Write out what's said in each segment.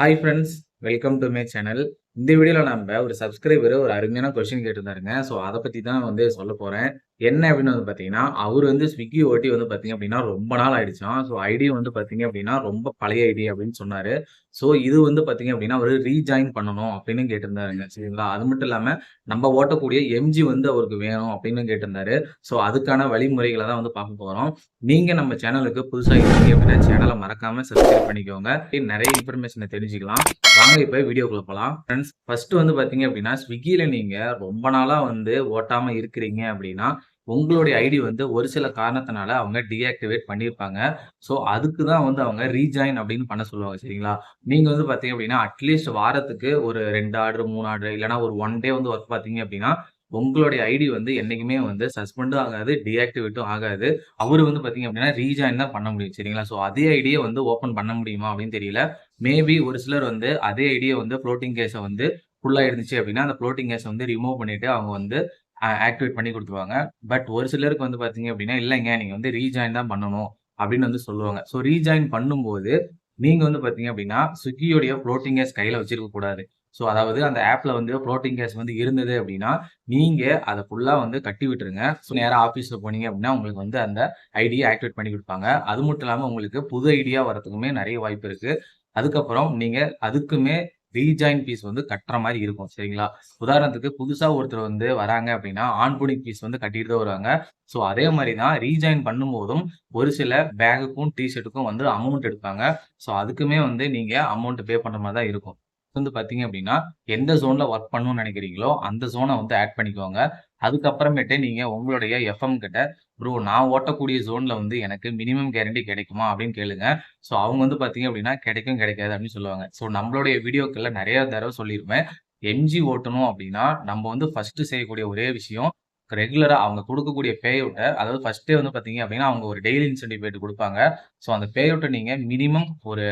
Hi friends welcome to my channel இந்த வீடியோவில் நம்ம ஒரு சப்ஸ்கிரைபர் ஒரு அருமையான கொஸ்டின் கேட்டிருந்தாருங்க. ஸோ அதை பற்றி தான் வந்து சொல்ல போகிறேன் என்ன அப்படின்னு வந்து பார்த்தீங்கன்னா அவர் வந்து ஸ்விக்கி ஓட்டி வந்து பார்த்தீங்க அப்படின்னா ரொம்ப நாள் ஆயிடுச்சான் ஸோ ஐடி வந்து பார்த்தீங்க அப்படின்னா ரொம்ப பழைய ஐடி அப்படின்னு சொன்னார். ஸோ இது வந்து பார்த்தீங்க அப்படின்னா அவர் ரீஜாயின் பண்ணணும் அப்படின்னு கேட்டிருந்தாருங்க. சரிங்களா? அது மட்டும் இல்லாமல் நம்ம ஓட்டக்கூடிய எம்ஜி வந்து அவருக்கு வேணும் அப்படின்னு கேட்டிருந்தாரு. ஸோ அதுக்கான வழிமுறைகளை தான் வந்து பார்க்க போகிறோம் நீங்கள் நம்ம சேனலுக்கு புதுசாக இருக்கீங்க அப்படின்னா சேனலை மறக்காமல் சப்ஸ்கிரைப் பண்ணிக்கோங்க. நிறைய இன்ஃபர்மேஷனை தெரிஞ்சுக்கலாம். வாங்க இப்போ வீடியோக்குள்ள போகலாம் ஃப்ரெண்ட்ஸ் ஃபர்ஸ்ட் வந்து பார்த்தீங்க அப்படின்னா ஸ்விக்கியில் நீங்கள் ரொம்ப நாளாக வந்து ஓட்டாமல் இருக்கிறீங்க அப்படின்னா உங்களுடைய ஐடி வந்து ஒரு சில காரணத்தினால அவங்க டீஆக்டிவேட் பண்ணியிருப்பாங்க. ஸோ அதுக்கு தான் வந்து அவங்க ரீஜாயின் அப்படின்னு பண்ண சொல்லுவாங்க சரிங்களா? நீங்கள் வந்து பார்த்தீங்க அப்படின்னா அட்லீஸ்ட் வாரத்துக்கு ஒரு ரெண்டு ஆர்டர் மூணு ஆர்டர் இல்லைனா ஒரு ஒன் டே வந்து ஒர்க் பார்த்தீங்க அப்படின்னா உங்களுடைய ஐடி வந்து என்றைக்குமே வந்து சஸ்பெண்டும் ஆகாது டீஆக்டிவேட்டும் ஆகாது. அவர் வந்து பார்த்தீங்க அப்படின்னா ரீஜாயின் தான் பண்ண முடியும் சரிங்களா? ஸோ அதே ஐடியை வந்து ஓப்பன் பண்ண முடியுமா அப்படின்னு தெரியல. மேபி ஒரு சிலர் வந்து அதே ஐடியை வந்து ஃப்ளோட்டிங் கேஸை வந்து ஃபுல்லாக இருந்துச்சு அப்படின்னா அந்த ஃப்ளோட்டிங் கேஸை வந்து ரிமூவ் பண்ணிட்டு அவங்க வந்து ஆக்டிவேட் பண்ணி கொடுத்துருவாங்க. பட் ஒரு சிலருக்கு வந்து பார்த்தீங்க அப்படின்னா இல்லைங்க நீங்கள் வந்து ரீஜாயின் தான் பண்ணணும் அப்படின்னு வந்து சொல்லுவாங்க. ஸோ ரீஜாயின் பண்ணும்போது நீங்கள் வந்து பார்த்தீங்க அப்படின்னா ஸ்விக்கியோடைய ஃப்ளோட்டிங் கேஸ் கையில் வச்சிருக்க கூடாது. ஸோ அதாவது அந்த ஆப்பில் வந்து ஃப்ளோட்டிங் கேஸ் வந்து இருந்தது அப்படின்னா நீங்கள் அதை ஃபுல்லாக வந்து கட்டி விட்டுருங்க. ஸோ நேராக ஆஃபீஸில் போனீங்க அப்படின்னா உங்களுக்கு வந்து அந்த ஐடியை ஆக்டிவேட் பண்ணி கொடுப்பாங்க. அது மட்டும் இல்லாமல் உங்களுக்கு புது ஐடியா வரதுக்குமே நிறைய வாய்ப்பு இருக்குது அதுக்கப்புறம் நீங்கள் அதுக்குமே ரீஜாயின் ஃபீஸ் வந்து கட்டுற மாதிரி இருக்கும் சரிங்களா? உதாரணத்துக்கு புதுசாக ஒருத்தர் வந்து வராங்க அப்படின்னா ஆன்போர்டிங் ஃபீஸ் வந்து கட்டிட்டு தான் வருவாங்க. ஸோ அதே மாதிரி தான் ரீஜாயின் பண்ணும்போதும் ஒரு சில பேகுக்கும் டிஷர்ட்டுக்கும் வந்து அமௌண்ட் எடுப்பாங்க. ஸோ அதுக்குமே வந்து நீங்கள் அமௌண்ட் பே பண்ணுற மாதிரி தான் இருக்கும். வந்து பார்த்தீங்க அப்படின்னா எந்த ஜோனில் ஒர்க் பண்ணணும்னு நினைக்கிறீங்களோ அந்த ஜோனை வந்து ஆட் பண்ணிக்கோங்க. அதுக்கப்புறமேட்டு நீங்கள் உங்களுடைய எஃப்எம் கிட்ட ப்ரோ நான் ஓட்டக்கூடிய ஜோனில் வந்து எனக்கு மினிமம் கேரண்டி கிடைக்குமா? அப்படின்னு கேளுங்க. ஸோ அவங்க வந்து பார்த்தீங்க அப்படின்னா கிடைக்கும் கிடைக்காது அப்படின்னு சொல்லுவாங்க. ஸோ நம்மளுடைய வீடியோக்களில் நிறைய தடவை சொல்லியிருப்பேன். எம்ஜி ஓட்டணும் அப்படின்னா நம்ம வந்து ஃபர்ஸ்ட் செய்யக்கூடிய ஒரே விஷயம் ரெகுலராக அவங்க கொடுக்கக்கூடிய பேஅவுட்டை அதாவது ஃபர்ஸ்டே வந்து பார்த்தீங்க அப்படின்னா அவங்க ஒரு டெய்லி இன்சென்டிவ் பேட் கொடுப்பாங்க. ஸோ அந்த பேஅவுட்டை நீங்கள் மினிமம் ஒரு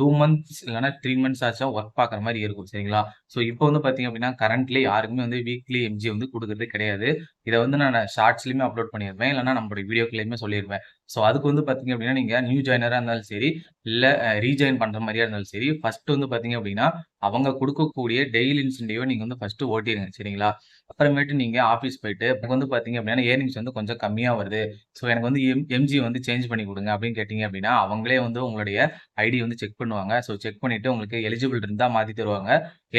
டூ மந்த்ஸ் இல்லைனா த்ரீ மந்த்ஸ் ஆச்சும் ஒர்க் பார்க்குற மாதிரி இருக்கும் சரிங்களா? ஸோ இப்போ வந்து பார்த்தீங்க அப்படின்னா கரண்ட்லி யாருக்குமே வந்து வீக்லி எம்ஜி வந்து கொடுக்குறது கிடையாது. இதை வந்து நான் ஷார்ட்ஸ்லையுமே அப்லோட் பண்ணிடுவேன் இல்லைனா நம்மளுடைய வீடியோக்குள்ளேயுமே சொல்லிடுவேன் ஸோ அதுக்கு வந்து பார்த்தீங்க அப்படின்னா நீங்கள் நியூ ஜாயினராக இருந்தாலும் சரி இல்லை ரீஜாயின் பண்ணுற மாதிரியா இருந்தாலும் சரி ஃபஸ்ட்டு வந்து பார்த்தீங்க அப்படின்னா அவங்க கொடுக்கக்கூடிய டெய்லி இன்சென்டிவை நீங்கள் வந்து ஃபஸ்ட்டு ஓட்டிடுங்க சரிங்களா? அப்புறமேட்டு நீங்கள் ஆஃபீஸ் போயிட்டு இப்போ வந்து பார்த்தீங்க அப்படின்னா ஏர்னிங்ஸ் வந்து கொஞ்சம் கம்மியாக வருது. ஸோ எனக்கு வந்து எம் எம்ஜி வந்து சேஞ்ச் பண்ணி கொடுங்க அப்படின்னு கேட்டிங்க அப்படின்னா அவங்களே வந்து உங்களுடைய ஐடி வந்து செக் பண்ணுவாங்க. ஸோ செக் பண்ணிவிட்டு உங்களுக்கு எலிஜிபிள் இருந்தால் மாற்றி தருவாங்க.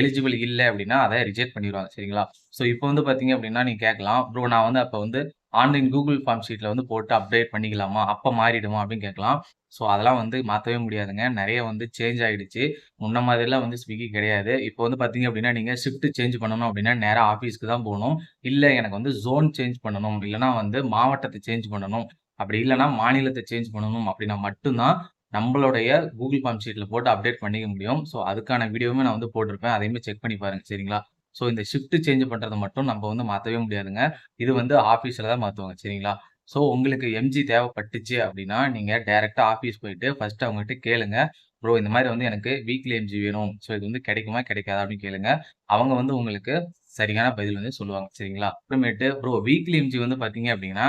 எலிஜிபிள் இல்லை அப்படின்னா அதை ரிஜெக்ட் பண்ணிடுவாங்க சரிங்களா? ஸோ இப்போ வந்து பார்த்தீங்க அப்படின்னா நீங்கள் கேட்கலாம். ப்ரோ நான் வந்து அப்போ வந்து ஆன்லைன் கூகுள் ஃபார்ம் ஷீட்டில் வந்து போட்டு அப்டேட் பண்ணிக்கலாமா? அப்போ மாறிடுமா? அப்படின்னு கேட்கலாம். ஸோ அதெல்லாம் வந்து மாற்றவே முடியாதுங்க. நிறைய வந்து சேஞ்ச் ஆகிடுச்சு முன்ன மாதிரிலாம் வந்து ஸ்விக்கி கிடையாது. இப்போ வந்து பார்த்தீங்க அப்படின்னா நீங்கள் ஷிஃப்ட் சேஞ்ச் பண்ணணும் அப்படின்னா நேராக ஆஃபீஸ்க்கு தான் போகணும். இல்லை எனக்கு வந்து ஜோன் சேஞ்ச் பண்ணணும். இல்லைனா வந்து மாவட்டத்தை சேஞ்ச் பண்ணணும். அப்படி இல்லைனா மாநிலத்தை சேஞ்ச் பண்ணணும் அப்படின்னா மட்டும்தான் நம்மளுடைய கூகுள் ஃபார்ம் ஷீட்டில் போட்டு அப்டேட் பண்ணிக்க முடியும். ஸோ அதுக்கான வீடியோவுமே நான் வந்து போட்டிருப்பேன். அதையுமே செக் பண்ணி பாருங்கள் சரிங்களா? ஸோ இந்த ஷிஃப்ட் சேஞ்ச் பண்ணுறதை மட்டும் நம்ம வந்து மாற்றவே முடியாதுங்க. இது வந்து ஆஃபீஸில் தான் மாற்றுவாங்க சரிங்களா? ஸோ உங்களுக்கு எம்ஜி தேவைப்பட்டுச்சு அப்படின்னா நீங்கள் டேரெக்டாக ஆஃபீஸ் போயிட்டு ஃபர்ஸ்ட் அவங்ககிட்ட கேளுங்க. ப்ரோ இந்த மாதிரி வந்து எனக்கு வீக்லி எம்ஜி வேணும். ஸோ இது வந்து கிடைக்குமா கிடைக்காதா? அப்படின்னு கேளுங்க. அவங்க வந்து உங்களுக்கு சரியான பதில் வந்து சொல்லுவாங்க. சரிங்களா? அப்புறமேட்டு ப்ரோ வீக்லி எம்ஜி வந்து பார்த்தீங்க அப்படின்னா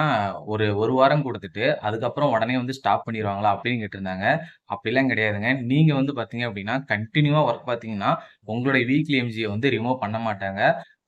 ஒரு ஒரு வாரம் கொடுத்துட்டு அதுக்கப்புறம் உடனே வந்து ஸ்டாப் பண்ணிடுவாங்களா அப்படின்னு கேட்டிருந்தாங்க. அப்படிலாம் கிடையாதுங்க. நீங்கள் வந்து பார்த்தீங்க அப்படின்னா கண்டினியூவாக ஒர்க் பார்த்தீங்கன்னா உங்களுடைய வீக்லி எம்ஜியை வந்து ரிமூவ் பண்ண மாட்டாங்க.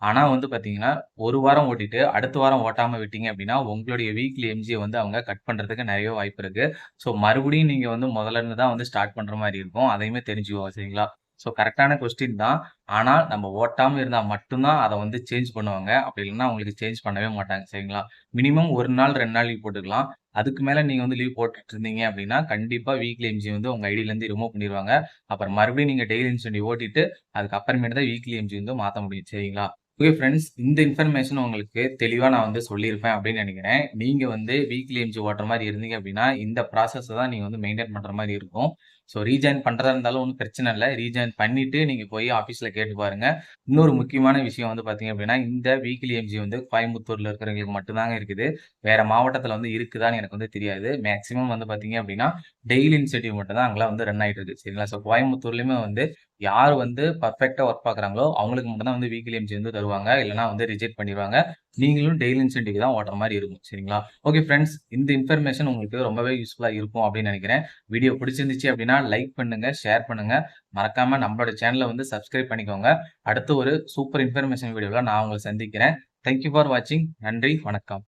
ஆனால் வந்து பார்த்தீங்கன்னா ஒரு வாரம் ஓட்டிட்டு அடுத்த வாரம் ஓட்டாமல் விட்டீங்க அப்படின்னா உங்களுடைய வீக்லி எம்ஜியை வந்து அவங்க கட் பண்ணுறதுக்கு நிறைய வாய்ப்பு இருக்குது ஸோ மறுபடியும் நீங்கள் வந்து முதல்ல இருந்து தான் வந்து ஸ்டார்ட் பண்ணுற மாதிரி இருக்கும். அதையுமே தெரிஞ்சுக்குவோம் சரிங்களா? ஸோ கரெக்டான கொஸ்டின் தான். ஆனால் நம்ம ஓட்டாமல் இருந்தால் மட்டும்தான் அதை வந்து சேஞ்ச் பண்ணுவாங்க. அப்படி இல்லைன்னா அவங்களுக்கு சேஞ்ச் பண்ணவே மாட்டாங்க சரிங்களா? மினிமம் ஒரு நாள் ரெண்டு நாள் லீவ் போட்டுக்கலாம். அதுக்கு மேலே நீங்கள் வந்து லீவ் போட்டுட்டு இருந்தீங்க அப்படின்னா கண்டிப்பாக வீக்லி எம்ஜி வந்து உங்கள் ஐடியிலேருந்து ரிமூவ் பண்ணிடுவாங்க. அப்புறம் மறுபடியும் நீங்கள் டெய்லி இன்சென்டிவ் ஓட்டிட்டு அதுக்கப்புறமேட்டு தான் வீக்லி எம்ஜி வந்து மாற்ற முடியும் சரிங்களா? ஓகே ஃப்ரெண்ட்ஸ் இந்த இன்ஃபர்மேஷன் உங்களுக்கு தெளிவாக நான் வந்து சொல்லியிருப்பேன் அப்படின்னு நினைக்கிறேன். நீங்கள் வந்து வீக்லி எம்ஜி ஓட்டுற மாதிரி இருந்தீங்க அப்படின்னா இந்த ப்ராசஸை தான் நீங்கள் வந்து மெயின்டைன் பண்ணுற மாதிரி இருக்கும். ஸோ ரீஜாயின் பண்ணுறதா இருந்தாலும் ஒன்றும் பிரச்சனை இல்லை. ரீஜாயின் பண்ணிவிட்டு நீங்கள் போய் ஆஃபீஸில் கேட்டு பாருங்கள் இன்னொரு முக்கியமான விஷயம் வந்து பார்த்தீங்க அப்படின்னா இந்த வீக்லி எம்ஜி வந்து கோயம்புத்தூரில் இருக்கிறவங்களுக்கு மட்டும்தாங்க இருக்குது. வேறு மாவட்டத்தில் வந்து இருக்குதான்னு எனக்கு வந்து தெரியாது. மேக்ஸிமம் வந்து பார்த்தீங்க அப்படின்னா டெய்லி இன்சென்டிவ் மட்டும் தான் அங்கெல்லாம் வந்து ரன் ஆகிட்டு இருக்கு. சரிங்களா? ஸோ கோயம்புத்தூர்லேயுமே வந்து யார் வந்து பர்ஃபெக்டாக ஒர்க் பார்க்குறாங்களோ, அவங்களுக்கு மட்டும் தான் வந்து வீக்லி எம்ஜி வந்து தருவாங்க. இல்லைனா வந்து ரிஜெக்ட் பண்ணிடுவாங்க நீங்களும் டெய்லி இன்சென்டிவ் தான் ஓட்டுற மாதிரி இருக்கும். சரிங்களா? ஓகே ஃப்ரெண்ட்ஸ் இந்த இன்ஃபர்மேஷன் உங்களுக்கு ரொம்பவே யூஸ்ஃபுல்லாக இருக்கும் அப்படின்னு நினைக்கிறேன் வீடியோ பிடிச்சிருந்துச்சு அப்படின்னா லைக் பண்ணுங்க, ஷேர் பண்ணுங்க. மறக்காம நம்மளோட சேனலை வந்து சப்ஸ்கிரைப் பண்ணிக்கோங்க. அடுத்து ஒரு சூப்பர் இன்ஃபர்மேஷன் வீடியோவில் நான் உங்களை சந்திக்கிறேன். தேங்க் யூ ஃபார் வாட்சிங். நன்றி, வணக்கம்.